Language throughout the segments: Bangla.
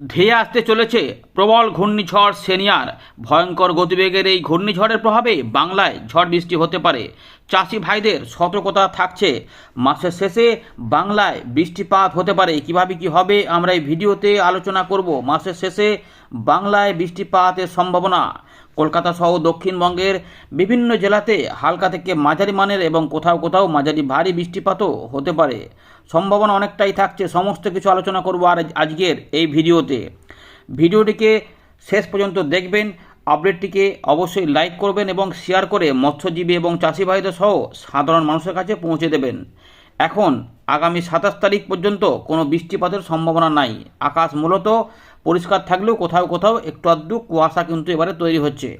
ধেয়ে আসতে চলেছে প্রবল ঘূর্ণিঝড় সেনিয়ার। ভয়ঙ্কর গতিবেগের এই ঘূর্ণিঝড়ের প্রভাবে বাংলায় ঝড় বৃষ্টি হতে পারে। চাষি ভাইদের সতর্কতা থাকছে। মাসের শেষে বাংলায় বৃষ্টিপাত হতে পারে। কীভাবে কি হবে, আমরা এই ভিডিওতে আলোচনা করব। মাসের শেষে বাংলায় বৃষ্টিপাতের সম্ভাবনা। কলকাতা সহ দক্ষিণবঙ্গের বিভিন্ন জেলাতে হালকা থেকে মাঝারি মানের এবং কোথাও কোথাও মাঝারি ভারী বৃষ্টিপাতও হতে পারে। সম্ভাবনা অনেকটাই থাকছে। সমস্ত কিছু আলোচনা করব আর আজকের এই ভিডিওতে। ভিডিওটিকে শেষ পর্যন্ত দেখবেন, আপডেটটিকে অবশ্যই লাইক করবেন এবং শেয়ার করে মৎস্যজীবী এবং চাষি ভাইদের সহ সাধারণ মানুষের কাছে পৌঁছে দেবেন। এখন আগামী সাতাশ তারিখ পর্যন্ত কোনো বৃষ্টিপাতের সম্ভাবনা নাই। আকাশ মূলত পরিষ্কার থাকলেও কোথাও কোথাও একটু আধটু কুয়াশা কিন্তু এবারে তৈরি হচ্ছে।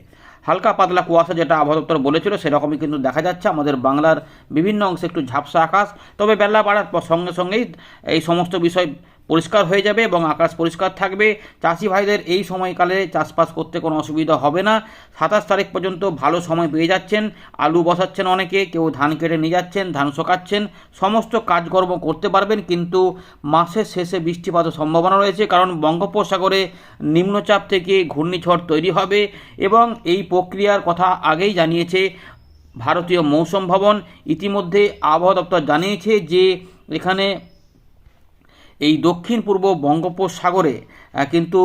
হালকা পাতলা কুয়াশা যেটা আবহাওয়া দপ্তর বলেছিল, সেরকমই কিন্তু দেখা যাচ্ছে। আমাদের বাংলার বিভিন্ন অংশে একটু ঝাপসা আকাশ। তবে বেলা বাড়ার সঙ্গে সঙ্গেই এই সমস্ত বিষয় পরিষ্কার হয়ে যাবে এবং আকাশ পরিষ্কার থাকবে। চাষি ভাইদের এই সময়কালে চাষবাস করতে কোনো অসুবিধা হবে না। সাতাশ তারিখ পর্যন্ত ভালো সময় পেয়ে যাচ্ছেন। আলু বসাচ্ছেন অনেকে, কেউ ধান কেটে নিয়ে যাচ্ছেন, ধান শোকাচ্ছেন। সমস্ত কাজকর্ম করতে পারবেন কিন্তু মাসের শেষে বৃষ্টিপাতের সম্ভাবনা রয়েছে কারণ বঙ্গোপসাগরে নিম্নচাপ থেকে ঘূর্ণিঝড় তৈরি হবে এবং এই প্রক্রিয়ার কথা আগেই জানিয়েছে ভারতীয় মৌসুম ভবন। ইতিমধ্যে আবহাওয়া দপ্তর জানিয়েছে যে এখানে এই দক্ষিণ পূর্ব বঙ্গোপসাগরে কিন্তু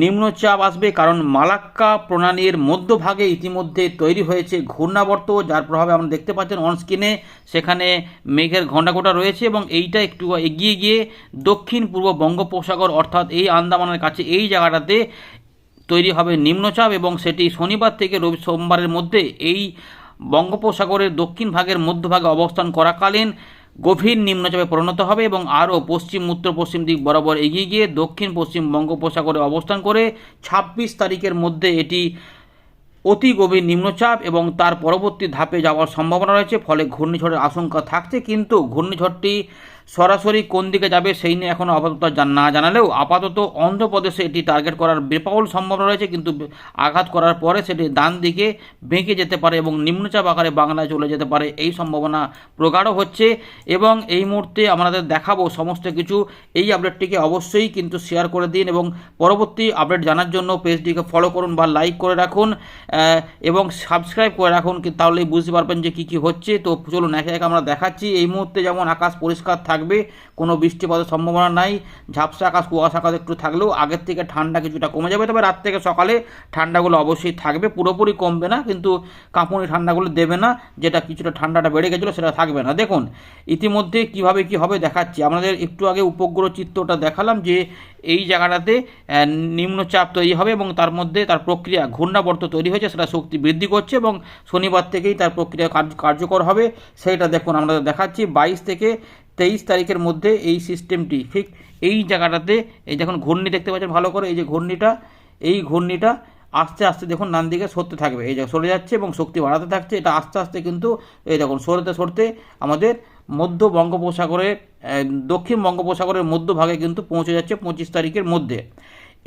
নিম্নচাপ আসবে কারণ মালাক্কা প্রণালীর মধ্যভাগে ইতিমধ্যে তৈরি হয়েছে ঘূর্ণাবর্ত, যার প্রভাবে আমরা দেখতে পাচ্ছেন অনস্ক্রিনে সেখানে মেঘের ঘণ্টাঘোটা রয়েছে এবং এইটা একটু এগিয়ে গিয়ে দক্ষিণ পূর্ব বঙ্গোপসাগর, অর্থাৎ এই আন্দামানের কাছে এই জায়গাটাতে তৈরি হবে নিম্নচাপ এবং সেটি শনিবার থেকে রবি, সোমবারের মধ্যে এই বঙ্গোপসাগরের দক্ষিণ ভাগের মধ্যভাগে অবস্থান করাকালীন গভীর নিম্নচাপে পরিণত হবে এবং আরও পশ্চিম উত্তর পশ্চিম দিক বরাবর এগিয়ে গিয়ে দক্ষিণ পশ্চিম বঙ্গোপসাগরে অবস্থান করে ছাব্বিশ তারিখের মধ্যে এটি অতি গভীর নিম্নচাপ এবং তার পরবর্তী ধাপে যাওয়ার সম্ভাবনা রয়েছে, ফলে ঘূর্ণিঝড়ের আশঙ্কা থাকছে, কিন্তু ঘূর্ণিঝড়টি সরাসরি কোন দিকে যাবে সেই নিয়ে এখনও আপাতত না জানালেও আপাতত অন্ধ্রপ্রদেশে এটি টার্গেট করার বিপুল সম্ভাবনা রয়েছে, কিন্তু আঘাত করার পরে সেটি ডান দিকে বেঁকে যেতে পারে এবং নিম্নচাপ আকারে বাংলায় চলে যেতে পারে এই সম্ভাবনা প্রগাঢ় হচ্ছে এবং এই মুহূর্তে আমাদের দেখাবো সমস্ত কিছু। এই আপডেটটিকে অবশ্যই কিন্তু শেয়ার করে দিন এবং পরবর্তী আপডেট জানার জন্য পেজটিকে ফলো করুন বা লাইক করে রাখুন এবং সাবস্ক্রাইব করে রাখুন তাহলেই বুঝতে পারবেন যে কী কী হচ্ছে। তো চলুন একে একে আমরা দেখাচ্ছি। এই মুহূর্তে যেমন আকাশ পরিষ্কার থাকবে, কোনো বৃষ্টিপাতের সম্ভাবনা নাই, ঝাপসা আকাশ, কুয়াশা আকাশ একটু থাকলেও আগের থেকে ঠান্ডা কিছুটা কমে যাবে। তবে রাত থেকে সকালে ঠান্ডাগুলো অবশ্যই থাকবে, পুরোপুরি কমবে না, কিন্তু কাঁপুনি ঠান্ডাগুলো দেবে না, যেটা কিছুটা ঠান্ডাটা বেড়ে গেছিল সেটা থাকবে না। দেখুন, ইতিমধ্যে কীভাবে কি হবে দেখাচ্ছি। আপনাদের একটু আগে উপগ্রহ চিত্রটা দেখালাম যে এই জায়গাটাতে নিম্নচাপ তৈরি হবে এবং তার মধ্যে তার প্রক্রিয়া ঘূর্ণাবর্ত তৈরি হয়েছে, সেটা শক্তি বৃদ্ধি করছে এবং শনিবার থেকেই তার প্রক্রিয়া কার্য- কার্যকর হবে। সেইটা দেখুন, আমরা দেখাচ্ছি। বাইশ থেকে তেইশ তারিখের মধ্যে এই সিস্টেমটি ঠিক এই জায়গাটাতে এই যখন ঘূর্ণি দেখতে পাচ্ছেন ভালো করে, এই যে ঘূর্ণিটা, এই ঘূর্ণিটা আস্তে আস্তে দেখুন নান দিকে সরতে থাকবে, এই যে সরে যাচ্ছে এবং শক্তি বাড়াতে থাকছে, এটা আস্তে আস্তে কিন্তু এই দেখুন সরতে সরতে আমাদের মধ্য বঙ্গোপসাগরের দক্ষিণ বঙ্গোপসাগরের মধ্যভাগে কিন্তু পৌঁছে যাচ্ছে পঁচিশ তারিখের মধ্যে।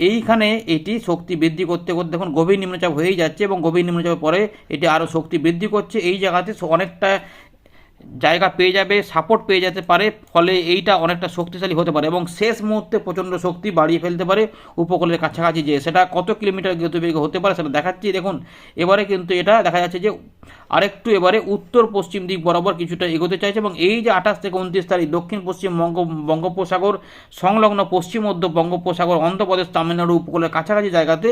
এইখানে এটি শক্তি বৃদ্ধি করতে করতে দেখুন গভীর নিম্নচাপ হয়েই যাচ্ছে এবং গভীর নিম্নচাপের পরে এটি আরও শক্তি বৃদ্ধি করছে। এই জায়গাতে অনেকটা জায়গা পেয়ে যাবে সাপোর্ট পেয়ে যেতে পারে, ফলে এইটা অনেকটা শক্তিশালী হতে পারে এবং শেষ মুহূর্তে প্রচণ্ড শক্তি বাড়িয়ে ফেলতে পারে উপকূলের কাছাকাছি যে সেটা কত কিলোমিটার গতিবেগে হতে পারে সেটা দেখাচ্ছি। দেখুন, এবারে কিন্তু এটা দেখা যাচ্ছে যে আরেকটু এবারে উত্তর পশ্চিম দিক বরাবর কিছুটা এগোতে চাইছে এবং এই যে আঠাশ থেকে উনত্রিশ তারিখ, দক্ষিণ পশ্চিম বঙ্গ, বঙ্গোপসাগর, সংলগ্ন পশ্চিম মধ্য বঙ্গোপসাগর, অন্ধ্রপ্রদেশ, তামিলনাড়ু উপকূলের কাছাকাছি জায়গাতে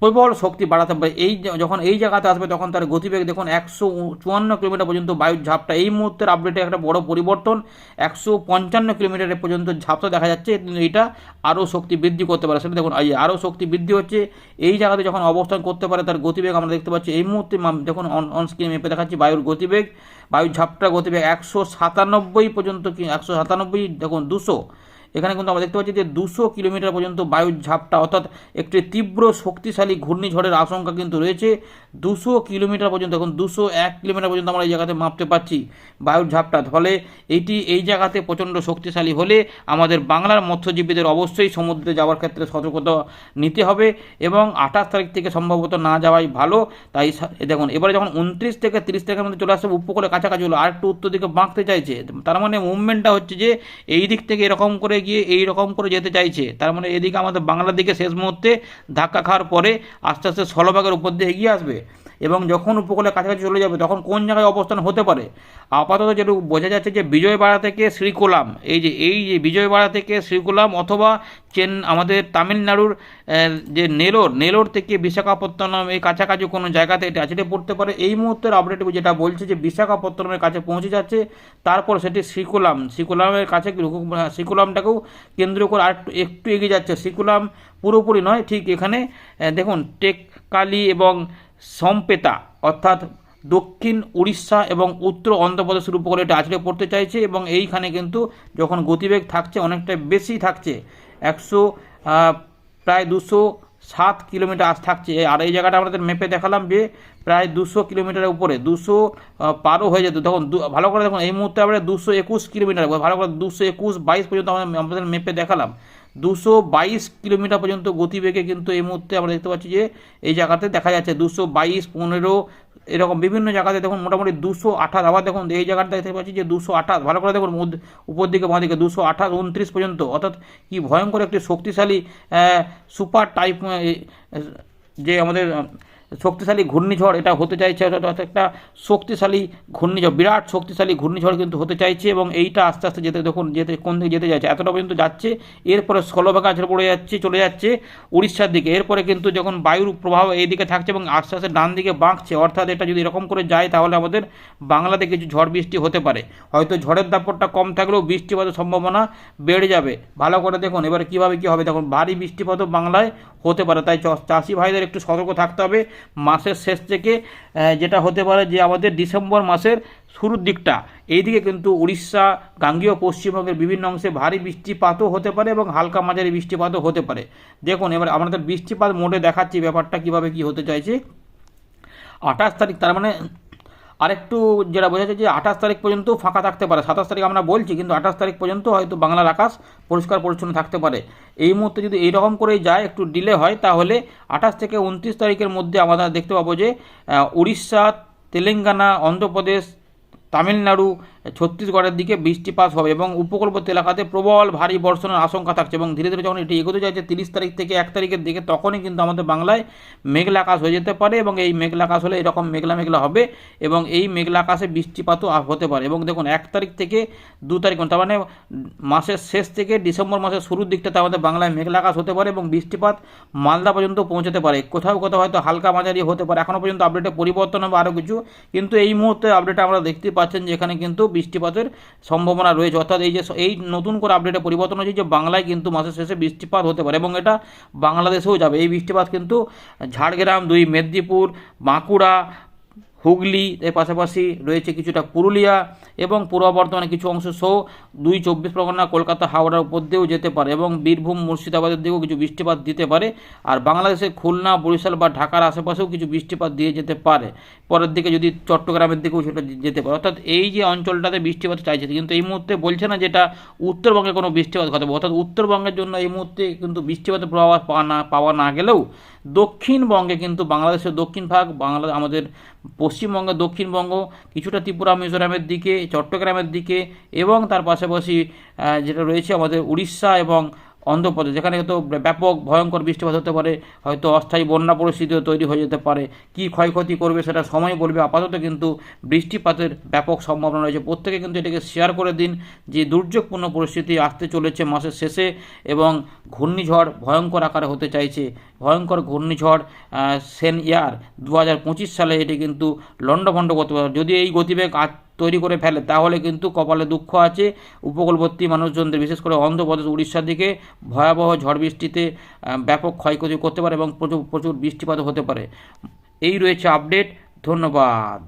প্রবল শক্তি বাড়াতে পারে এই যখন এই জায়গাতে আসবে, তখন তার গতিবেগ, দেখুন, একশো চুয়ান্ন কিলোমিটার পর্যন্ত বায়ুর ঝাপটা। এই মুহূর্তের আপডেটে একটা বড় পরিবর্তন, একশো পঞ্চান্ন কিলোমিটার পর্যন্ত ঝাপটা দেখা যাচ্ছে। এটা আরও শক্তি বৃদ্ধি করতে পারে। সেটা দেখুন, এই আরও শক্তি বৃদ্ধি হচ্ছে। এই জায়গাতে যখন অবস্থান করতে পারে, তার গতিবেগ আমরা দেখতে পাচ্ছি। এই মুহূর্তে দেখুন যখন অন স্ক্রিনে মেপে দেখাচ্ছি বায়ুর গতিবেগ। বায়ুর ঝাপটা গতিবেগ একশো সাতানব্বই পর্যন্ত কি, একশো সাতানব্বই, দেখুন, দুশো। এখানে কিন্তু আমরা দেখতে পাচ্ছি যে দুশো কিলোমিটার পর্যন্ত বায়ুর ঝাপটা, অর্থাৎ একটি তীব্র শক্তিশালী ঘূর্ণিঝড়ের আশঙ্কা কিন্তু রয়েছে। দুশো কিলোমিটার পর্যন্ত, এখন দুশো এক কিলোমিটার পর্যন্ত আমরা এই জায়গাতে মাপতে পারছি বায়ুর ঝাপটা। ফলে এইটি এই জায়গাতে প্রচণ্ড শক্তিশালী হলে আমাদের বাংলার মৎস্যজীবীদের অবশ্যই সমুদ্রে যাওয়ার ক্ষেত্রে সতর্কতা নিতে হবে এবং আঠাশ তারিখ থেকে সম্ভবত না যাওয়াই ভালো। তাই দেখুন, এবারে যখন উনত্রিশ থেকে তিরিশ তারিখের মধ্যে চলে আসবে উপকূলের কাছাকাছি হলো আর একটু উত্তর দিকে বাঁকতে চাইছে। তার মানে মুভমেন্টটা হচ্ছে যে, এই দিক থেকে এরকম করে গিয়ে এই রকম করে যেতে চাইছে। তার মানে এদিকে আমাদের বাংলার দিকে শেষ মুহূর্তে ধাক্কা খাওয়ার পরে আস্তে আস্তে স্থলভাগের উপর দিয়ে এগিয়ে আসবে। এবং যখন উপকূলের কাছাকাছি চলে যাবে, তখন কোন জায়গায় অবস্থান হতে পারে? আপাতত যেটুকু বোঝা যাচ্ছে যে বিজয়বাড়া থেকে শ্রীকোলাম, এই যে এই যে বিজয়বাড়া থেকে শ্রীকোলাম অথবা চেন, আমাদের তামিলনাড়ুর যে নেলোর নেলোর থেকে বিশাখাপত্তনম এই কাছাকাছি কোনো জায়গাতে এটা আছড়ে পড়তে পারে। এই মুহূর্তের আপডেট যেটা বলছে যে বিশাখাপত্তনমের কাছে পৌঁছে যাচ্ছে, তারপর সেটি শ্রীকোলাম, শ্রীকুলামের কাছে শ্রীকুলামটাকেও কেন্দ্র করে আর একটু- এগিয়ে যাচ্ছে। শ্রীকুলাম পুরোপুরি নয়, ঠিক এখানে দেখুন, টেককালি এবং সম্পেতা, অর্থাৎ দক্ষিণ উড়িষ্যা এবং উত্তর অন্ধ্রপ্রদেশের উপকূলে এটা আছড়ে পড়তে চাইছে এবং এইখানে কিন্তু যখন গতিবেগ থাকছে অনেকটা বেশি থাকছে, একশো প্রায় দুশো সাত কিলোমিটার থাকছে। আর এই জায়গাটা আমাদের মেপে দেখালাম যে প্রায় দুশো কিলোমিটারের উপরে, দুশো পারও হয়ে যেত। তখন ভালো করে দেখুন, এই মুহূর্তে আমরা দুশো একুশ কিলোমিটার, ভালো করে দুশো একুশ, বাইশ পর্যন্ত আমরা আমাদের মেপে দেখালাম। দুশো বাইশ কিলোমিটার পর্যন্ত গতিবেগে কিন্তু এই মুহূর্তে আমরা দেখতে পাচ্ছি যে এই জায়গাতে দেখা যাচ্ছে দুশো বাইশ, পনেরো, এরকম বিভিন্ন জায়গাতে দেখুন মোটামুটি দুশো আঠাশ। আবার দেখুন এই জায়গাটা দেখতে পাচ্ছি যে দুশো আঠাশ। ভালো করে দেখুন উপর দিকে বাঁ দিকে দুশো আঠাশ উনত্রিশ পর্যন্ত। অর্থাৎ কি ভয়ঙ্কর একটি শক্তিশালী সুপার টাইপ যে আমাদের শক্তিশালী ঘূর্ণিঝড়, এটা হতে চাইছে একটা শক্তিশালী ঘূর্ণিঝড়, বিরাট শক্তিশালী ঘূর্ণিঝড় কিন্তু হতে চাইছে এবং এইটা আস্তে আস্তে যেতে দেখুন, যেতে কোন দিকে যেতে যাচ্ছে, এতটা পর্যন্ত যাচ্ছে, এরপরে স্থলভাগে আছড়ে পড়ে যাচ্ছে, চলে যাচ্ছে উড়িষ্যার দিকে, এরপরে কিন্তু যখন বায়ুর প্রভাব এই দিকে থাকছে এবং আস্তে আস্তে ডান দিকে বাঁকছে, অর্থাৎ এটা যদি এরকম করে যায় তাহলে আমাদের বাংলাতে কিছু ঝড় বৃষ্টি হতে পারে, হয়তো ঝড়ের দাপটটা কম থাকলেও বৃষ্টিপাতের সম্ভাবনা বেড়ে যাবে, ভালো করে দেখুন, এবার কীভাবে কী হবে, দেখুন, ভারী বৃষ্টিপাতও বাংলায় হতে পারে, তাই চাষি ভাইদের একটু সতর্ক থাকতে হবে মাসের শেষ থেকে যেটা হতে পারে যে আমাদের ডিসেম্বর মাসের শুরুর দিকটা। এই দিকে কিন্তু উড়িষ্যা, গাঙ্গীয়, পশ্চিমবঙ্গের বিভিন্ন অংশে ভারী বৃষ্টিপাতও হতে পারে এবং হালকা মাঝারি বৃষ্টিপাতও হতে পারে। দেখুন, এবার আমাদের বৃষ্টিপাত মোটে দেখাচ্ছি ব্যাপারটা কীভাবে কি হতে চাইছে। আঠাশ তারিখ, তার মানে আরেকটু যেটা বোঝা যাচ্ছে যে আঠাশ তারিখ পর্যন্ত ফাঁকা থাকতে পারে। সাতাশ তারিখ আমরা বলছি, কিন্তু আঠাশ তারিখ পর্যন্ত হয়তো বাংলার আকাশ পরিষ্কার পরিচ্ছন্ন থাকতে পারে। এই মুহূর্তে যদি এইরকম করে যায়, একটু ডিলে হয়, তাহলে আঠাশ থেকে উনত্রিশ তারিখের মধ্যে আমরা দেখতে পাবো যে উড়িষ্যা, তেলেঙ্গানা, অন্ধ্রপ্রদেশ তামিলনাড়ু, ছত্তিশগড়ের দিকে বৃষ্টিপাত হবে এবং উপকূলবর্তী এলাকাতে প্রবল ভারী বর্ষণের আশঙ্কা থাকছে এবং ধীরে ধীরে যখন এটি এগোতে যাচ্ছে তিরিশ তারিখ থেকে এক তারিখের দিকে তখনই কিন্তু আমাদের বাংলায় মেঘলা আকাশ হয়ে যেতে পারে এবং এই মেঘলা আকাশ হলে এরকম মেঘলা মেঘলা হবে এবং এই মেঘলা আকাশে বৃষ্টিপাতও হতে পারে এবং দেখুন এক তারিখ থেকে দু তারিখ তার মানে মাসের শেষ থেকে ডিসেম্বর মাসের শুরুর দিকটাতে আমাদের বাংলায় মেঘলা আকাশ হতে পারে এবং বৃষ্টিপাত মালদা পর্যন্ত পৌঁছতে পারে। কোথাও কোথাও হয়তো হালকা মাঝারি হতে পারে। এখনও পর্যন্ত আপডেটে পরিবর্তন হবে আরও কিছু। কিন্তু এই মুহূর্তে আপডেটে আমরা দেখতে পাচ্ছেন যে এখানে কিন্তু বৃষ্টিপাতের সম্ভাবনা রয়েছে। অর্থাৎ এই যে এই নতুন করে আপডেটে পরিবর্তন হয়েছে যে বাংলায় কিন্তু মাসের শেষে বৃষ্টিপাত হতে পারে এবং এটা বাংলাদেশেও যাবে। এই বৃষ্টিপাত কিন্তু ঝাড়গ্রাম, দুই মেদিনীপুর, বাঁকুড়া হুগলি, এর পাশাপাশি রয়েছে কিছুটা পুরুলিয়া এবং পূর্ব বর্ধমানে কিছু অংশ সহ দুই চব্বিশ পরগনা, কলকাতা হাওড়ার উপর দিয়েও যেতে পারে এবং বীরভূম, মুর্শিদাবাদের দিকেও কিছু বৃষ্টিপাত দিতে পারে। আর বাংলাদেশের খুলনা, বরিশাল বা ঢাকার আশেপাশেও কিছু বৃষ্টিপাত দিয়ে যেতে পারে। পরের দিকে যদি চট্টগ্রামের দিকেও সেটা যেতে পারে। অর্থাৎ এই যে অঞ্চলটাতে বৃষ্টিপাত চাইছে, কিন্তু এই মুহূর্তে বলছে না যেটা উত্তরবঙ্গে কোনো বৃষ্টিপাত ঘটাবে। অর্থাৎ উত্তরবঙ্গের জন্য এই মুহূর্তে কিন্তু বৃষ্টিপাতের প্রভাব পাওয়া না পাওয়া না গেলেও দক্ষিণবঙ্গে কিন্তু বাংলাদেশের দক্ষিণ ভাগ, বাংলা আমাদের পশ্চিমবঙ্গের দক্ষিণবঙ্গ, কিছুটা ত্রিপুরা, মিজোরামের দিকে, চট্টগ্রামের দিকে, এবং তার পাশাপাশি যেটা রয়েছে আমাদের উড়িষ্যা এবং অন্ধ্রপ্রদেশ, যেখানে হয়তো ব্যাপক ভয়ঙ্কর বৃষ্টিপাত হতে পারে, হয়তো অস্থায়ী বন্যা পরিস্থিতিও তৈরি হয়ে যেতে পারে। কী ক্ষয়ক্ষতি করবে সেটা সময় বলবে। আপাতত কিন্তু বৃষ্টিপাতের ব্যাপক সম্ভাবনা রয়েছে। প্রত্যেকে কিন্তু এটাকে শেয়ার করে দিন যে দুর্যোগপূর্ণ পরিস্থিতি আসতে চলেছে মাসের শেষে এবং ঘূর্ণিঝড় ভয়ঙ্কর আকারে হতে চাইছে। ভয়ঙ্কর ঘূর্ণিঝড় সেন ইয়ার দু হাজার পঁচিশ সালে এটি কিন্তু লণ্ডভণ্ড করতে পারে। যদি এই গতিবেগ তৈরি করে ফেলে, তাহলে কিন্তু কপালে দুঃখ আছে। উপকূলবর্তী মানুষজনদের, বিশেষ করে অন্ধ্রপ্রদেশ, উড়িষ্যার দিকে ভয়াবহ ঝড় বৃষ্টিতে ব্যাপক ক্ষয়ক্ষতি করতে পারে এবং প্রচুর প্রচুর বৃষ্টিপাত হতে পারে। এই রয়েছে আপডেট, ধন্যবাদ।